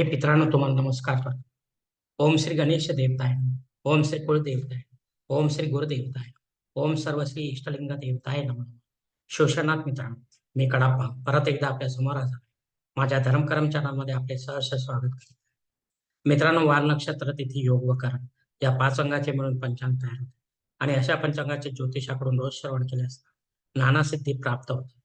हे मित्रांनो तुम्हाला नमस्कार करतो. ओम श्री गणेश देवताय. ओम श्री कुळदेवताय ओम श्री गुरुदेवताय. ओम सर्व श्री इष्टलिंग देवताय नम. शोषणात मित्रांनो मी कडाप्पा. परत एकदा आपल्यासमोर आलो. माझ्या धर्मकरम चॅनलमध्ये आपले सहर्ष स्वागत करतो. मित्रांनो वार नक्षत्र तिथी योग व करण या पाच अंगाचे मिळून पंचांग तयार होते. आणि अशा पंचांगाचे ज्योतिषाकडून रोज श्रवण केले असता. नाना सिद्धी प्राप्त होते.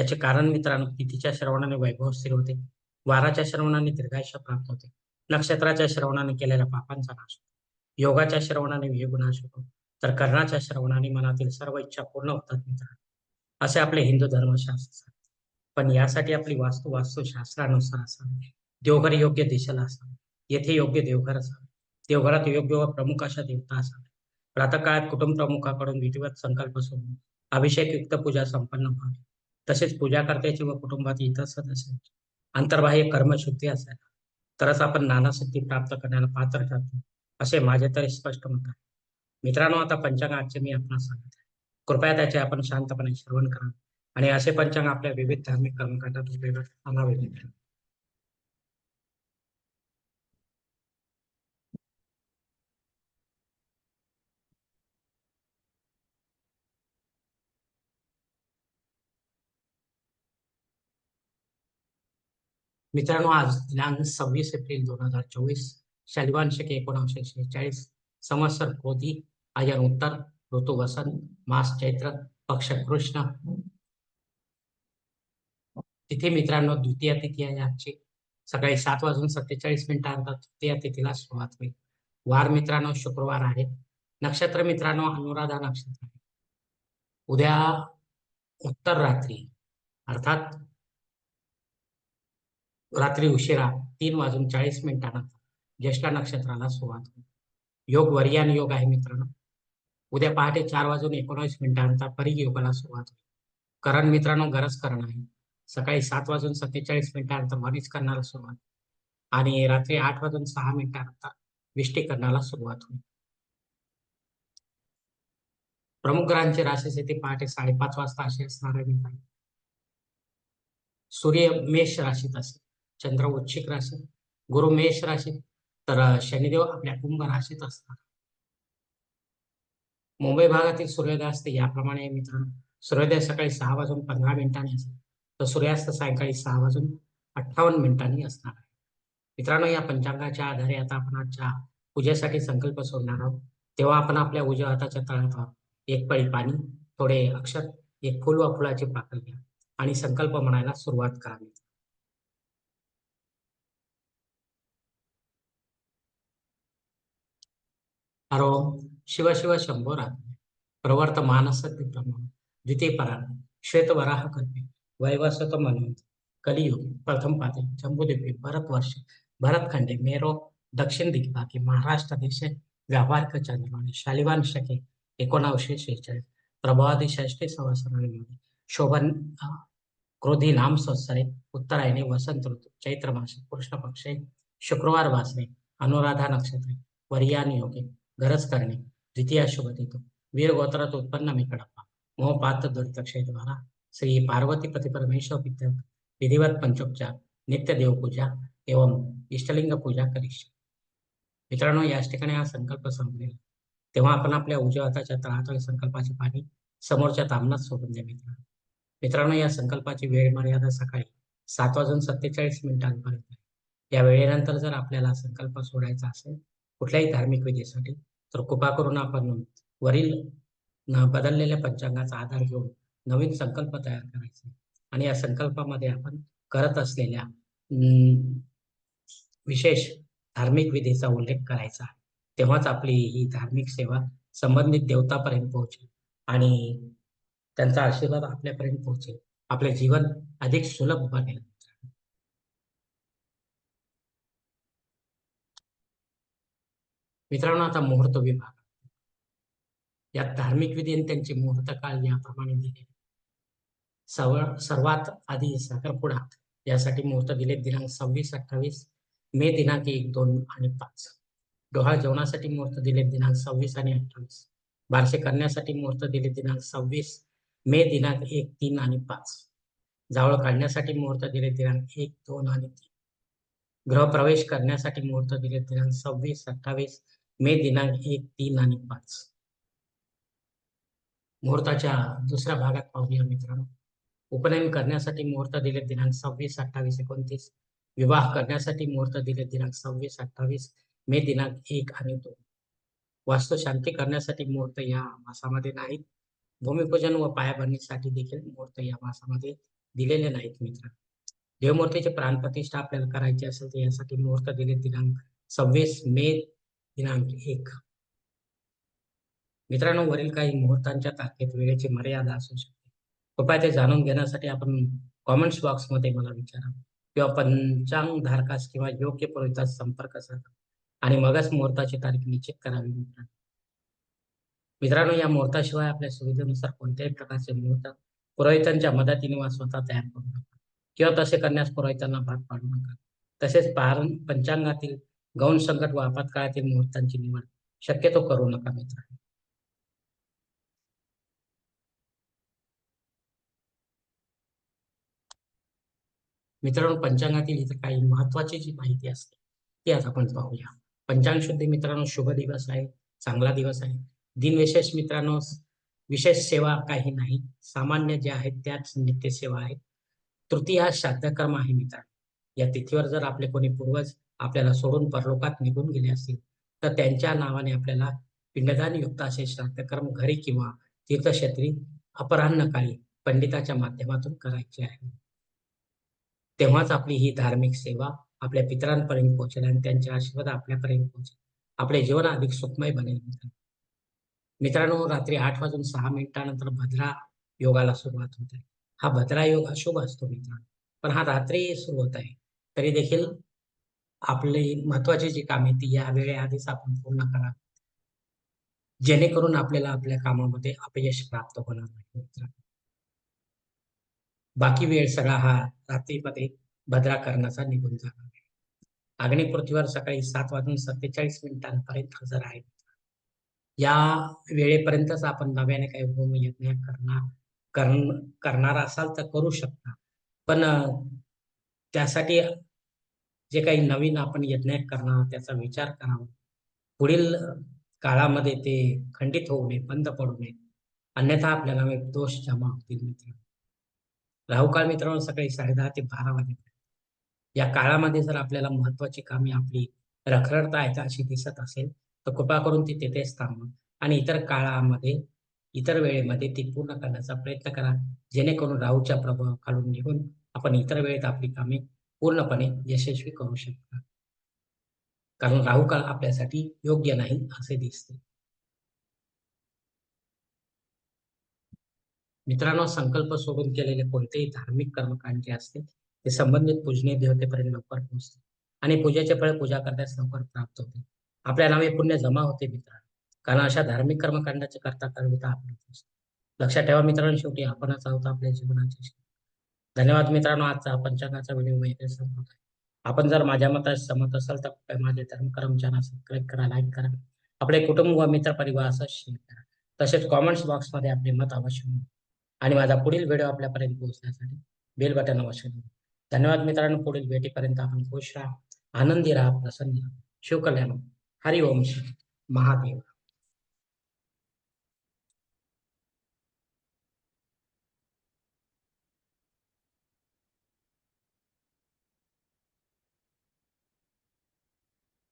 याचे कारण मित्रांनो तिथीच्या श्रवणाने वैभव स्थिर होते. वाराच्या श्रवणाने दीर्घायुष्य प्राप्त होते. नक्षत्राच्या श्रवणाने केलेल्या पापांचा नाश होतो. योगाच्या श्रवणाने वियोग होतो. तर कर्णाच्या श्रवणाने मनातील सर्व इच्छा पूर्ण होतात मित्रांनो. असे आपले हिंदू धर्मशास्त्र पण यासाठी आपली वास्तू वास्तुशास्त्रानुसार असावी. देवघर योग्य दिशेला असावे. येथे योग्य देवघर असावे. देवघरात योग्य व प्रमुख अशा देवता असाव्या प्रातकाळात कुटुंब प्रमुखाकडून विधिवत संकल्प सोडून अभिषेक युक्त पूजा संपन्न व्हावी. तसेच पूजाकर्त्याची व कुटुंबात इतर सदस्यांची अंतर्बाह्य कर्मशुद्धी असायला. तरच आपण नानासिद्धी प्राप्त करण्याला पात्र ठरतो. असे माझे तरी स्पष्ट मत आहे. मित्रांनो आता पंचांग आजचे मी आपणास सांगत आहे. कृपया त्याचे आपण शांतपणे श्रवण करा. आणि असे पंचांग आपल्या विविध धार्मिक कर्मकांडात उपयोगात आणावे. मित्रांनो आज दिनांक सव्वीस एप्रिल दोन हजार चोवीस शैलवान शके एकोणीसशे शेहेचाळीस संवत्सर क्रोधी आयन उत्तर ऋतू वसंत मास चैत्र पक्ष कृष्ण. तिथे मित्रांनो द्वितीय तिथी आहे आजची. सकाळी सात वाजून सत्तेचाळीस मिनिटांनंतर तृतीय तिथीला सुरुवात होईल. वार मित्रांनो शुक्रवार आहे. नक्षत्र मित्रांनो अनुराधा नक्षत्र आहे. उद्या उत्तर रात्री अर्थात रात्री उशिरा तीन वाजून चाळीस मिनिटानंतर ज्येष्ठा नक्षत्राला सुरुवात होईल योग वर्यान योग आहे मित्रांनो. उद्या पहाटे चार वाजून एकोणवीस मिनिटानंतर परी योगाला सुरुवात होईल करण मित्रांनो गरज करण आहे. सकाळी सात वाजून सत्तेचाळीस मिनिटानंतर मरीज करण्याला सुरुवात आणि रात्री आठ वाजून सहा मिनिटानंतर विष्टीकरणाला सुरुवात होईल प्रमुख ग्रहांची राशी स्थिती पहाटे साडेपाच वाजता अशी असणार आहे मित्रांनो. सूर्य मेष राशीत असेल. चंद्र वृश्चिक राशी गुरु मेष राशीत तर शनिदेव आपल्या कुंभ राशीत असतात. मुंबई भागातील सूर्योदय असते याप्रमाणे मित्रांनो. सूर्योदय सकाळी सहा वाजून पंधरा मिनिटांनी असेल तर सूर्यास्त सायंकाळी सहा वाजून अठ्ठावन्न मिनिटांनी असणार आहे. मित्रांनो या पंचांगाच्या आधारे आता आपण आजच्या पूजेसाठी संकल्प सोडणार आहोत. तेव्हा आपण आपल्या उजव्या हाताच्या तळात एक पळी पाणी थोडे अक्षर एक फुल व फुलाची पाकल घ्या आणि संकल्प म्हणायला सुरुवात करावी हरो शिव शिव शंभो रात्री प्रवर्त मानस ब्रह्म। द्वितीय परा श्वेत वराह कल्पे। वैवस्वत मनोत कलियुग। प्रथम पाते जम्बूद्वीपे भरतवर्ष भरतखंडे मेरो। दक्षिण दिग्भागी महाराष्ट्र देश। व्यापारिक चंद्रमाने। शालिवान शके। एकोणावीसशे शेहेचाळीस। प्रभावादी षष्टी संवत्सरांमध्ये शोभन क्रोधी नाम संवत्सरे उत्तरायणे। वसंत ऋतू। चैत्र मास। कृष्ण पक्षे। शुक्रवार वासरे। अनुराधा नक्षत्रे। वरियान योगे। गरज करणे. द्वितीय शुभ तिथू वीर गोत्रात उत्पन्न मी कडप्पा. मोह पात्र द्वारा श्री पार्वती पती परमेश्वर विधिवत पंचोपचार. नित्य देवपूजा एवं इष्टलिंग पूजा करीश. मित्रांनो याच ठिकाणी हा संकल्प संपलेला. तेव्हा आपण आपल्या उजव्या हाताच्या तळातळ संकल्पाचे पाणी समोरच्या तामनात सोडून द्या मित्रांनो. मित्रांनो या संकल्पाची वेळ मर्यादा सकाळी सात वाजून सत्तेचाळीस मिनिटांपर्यंत या वेळेनंतर जर आपल्याला संकल्प सोडायचा असेल कुठल्याही धार्मिक विधीसाठी तर कृपा करून आपण वरील बदललेल्या पंचांगाचा आधार घेऊन नवीन संकल्प तयार करायचे. आणि या संकल्पामध्ये आपण करत असलेल्या विशेष धार्मिक विधीचा उल्लेख करायचा. तेव्हाच आपली ही धार्मिक सेवा संबंधित देवतापर्यंत पोहोचेल. आणि त्यांचा आशीर्वाद आपल्यापर्यंत पोहोचेल. आपले जीवन अधिक सुलभ बनेल. मित्रांनो आता मुहूर्त विभाग. यात धार्मिक विधी आणि त्यांचे मुहूर्त काळ याप्रमाणे दिले. सर्वात आधी साखरपुडा. यासाठी मुहूर्त दिले दिनांक सव्वीस अठ्ठावीस मे दिनांक एक दोन आणि पाच. डोहाळ जेवणासाठी मुहूर्त दिले दिनांक सव्वीस आणि अठ्ठावीस. बारसे करण्यासाठी मुहूर्त दिले दिनांक सव्वीस मे दिनांक एक तीन आणि पाच. जावळ काढण्यासाठी मुहूर्त दिले दिनांक एक दोन आणि तीन. गृहप्रवेश करण्यासाठी मुहूर्त दिले. दिनांक सव्वीस अठ्ठावीस मे दिनांक एक तीन आणि पाच. मुहूर्ताच्या दुसऱ्या भागात पाहूया मित्रांनो. उपनयन करण्यासाठी मुहूर्त दिले. दिनांक सव्वीस अठ्ठावीस एकोणतीस. विवाह करण्यासाठी मुहूर्त दिले. दिनांक सव्वीस अठ्ठावीस मे दिनांक एक आणि दोन. वास्तू शांती करण्यासाठी मुहूर्त या मासामध्ये नाहीत. भूमिपूजन व पायाभरणीसाठी देखील मुहूर्त या मासामध्ये दिलेले नाहीत मित्रांनो. देवमूर्तीची प्राणप्रतिष्ठा आपल्याला करायची असेल तर यासाठी मुहूर्त दिले दिनांक सव्वीस मे दिनांक एक. मित्रांनो वरील काही मुहूर्तांच्या तारखेत वेळेची मर्यादा असू शकते. कृपया ते जाणून घेण्यासाठी आपण कॉमेंट्स बॉक्समध्ये मला विचारा. किंवा पंचांग धारकास किंवा योग्य पुरोहितास संपर्क साधा. आणि मगच मुहूर्ताची तारीख निश्चित करावी मित्रांनो. मित्रांनो या मुहूर्ताशिवाय आपल्या सुविधेनुसार कोणत्याही प्रकारचे मुहूर्त पुरोहितांच्या मदतीने वा स्वतः तयार करू नका. किंवा तसे करण्यास पुरोहितांना भाग पाडू नका. तसेच पारण पंचांगातील गौण संकट व आपत्काळातील मुहूर्तांची निवड शक्यतो करू नका मित्र मित्रांनो पंचांगातील इतर काही महत्वाची जी माहिती असते ती आज आपण पाहूया. पंचांग शुद्धी मित्रांनो शुभ दिवस आहे चांगला दिवस आहे. दिनविशेष मित्रांनो विशेष सेवा काही नाही. सामान्य जे आहेत त्याच नित्य सेवा आहेत. तृतीय हा श्राद्धकर्म आहे मित्रांनो. या तिथीवर जर आपले कोणी पूर्वज आपल्याला सोडून परलोकात निघून गेले असतील तर त्यांच्या नावाने आपल्याला पिंडदान युक्त असे श्राद्धकर्म घरी किंवा तीर्थक्षेत्री अपराह्न काळी पंडिताच्या माध्यमातून करायचे आहे. तेव्हाच आपली ही धार्मिक सेवा आपल्या पितरांपर्यंत पोहोचेल आणि त्यांचे आशीर्वाद आपल्यापर्यंत पोहोचेल. आपले जीवन अधिक सुखमय बनेल मित्रांनो रात्री आठ वाजून सहा मिनिटानंतर भद्रा योगाला सुरुवात होते. हा भद्रायोग अशुभ असतो मित्रांनो पण हा रात्री सुरू होत आहे. तरी देखील आपली महत्वाची जी कामे ती या वेळेआधीच आपण पूर्ण करा. जेणेकरून आपल्याला आपल्या कामामध्ये अपयश प्राप्त होणार नाही मित्रांनो बाकी वेळ सगळा हा रात्रीमध्ये भद्रा करण्याचा निघून जाणार आहे. पृथ्वीवर सकाळी सात वाजून सत्तेचाळीस मिनिटांपर्यंत हजर आहे. या वेळेपर्यंतच आपण नव्याने काही होम यज्ञ करणार करणार असाल तर करू शकता. पण त्यासाठी जे काही नवीन आपण यज्ञ करणार त्याचा विचार करावा. पुढील काळामध्ये ते खंडित होऊ नये बंद पडू नये. अन्यथा आपल्याला दोष जमा होतील मित्र. राहू काळ मित्रांनो सकाळी साडेदहा ते बारा वाजेपर्यंत. या काळामध्ये जर आपल्याला महत्वाची कामे आपली रखरडता येतात अशी दिसत असेल तर कृपा करून ती तेथेच थांबवा आणि इतर काळामध्ये इतर वेळेमध्ये ती पूर्ण करण्याचा प्रयत्न करा. जेणेकरून राहूच्या प्रभावाखालून निघून आपण इतर वेळेत आपली कामे पूर्णपणे यशस्वी करू शकता. कारण राहू काळ आपल्यासाठी योग्य नाही असे दिसते. मित्रांनो संकल्प सोडून केलेले कोणतेही धार्मिक कर्मकांड जे असते ते संबंधित पूजनीय देवतेपर्यंत लवकर पोहोचते आणि पूजेचे फळ पूजा करण्यास लवकर प्राप्त होते आपल्या नावे पुण्य जमा होते मित्रांनो. कारण अशा धार्मिक कर्मकांडाचे करता करविता आपण लक्षात ठेवा मित्रांनो शेवटी आपणच आहोत आपल्या जीवनाचे धन्यवाद मित्रांनो आजचा पंचांगाचा व्हिडिओ माहिती संपत आहे. आपण जर माझ्या मताशी समत असाल तर माझे धर्म चॅनल सबस्क्राईब करा लाईक करा. आपले कुटुंब व मित्र परिवार असं शेअर करा. तसेच कॉमेंट्स बॉक्समध्ये आपले मत अवश्य आणि माझा पुढील व्हिडिओ आपल्यापर्यंत पोहोचण्यासाठी बेल बटन अवश्य धन्यवाद मित्रांनो पुढील भेटीपर्यंत आपण खुश राहा आनंदी राहा प्रसन्न शिवकल्याण हरिओम महादेव.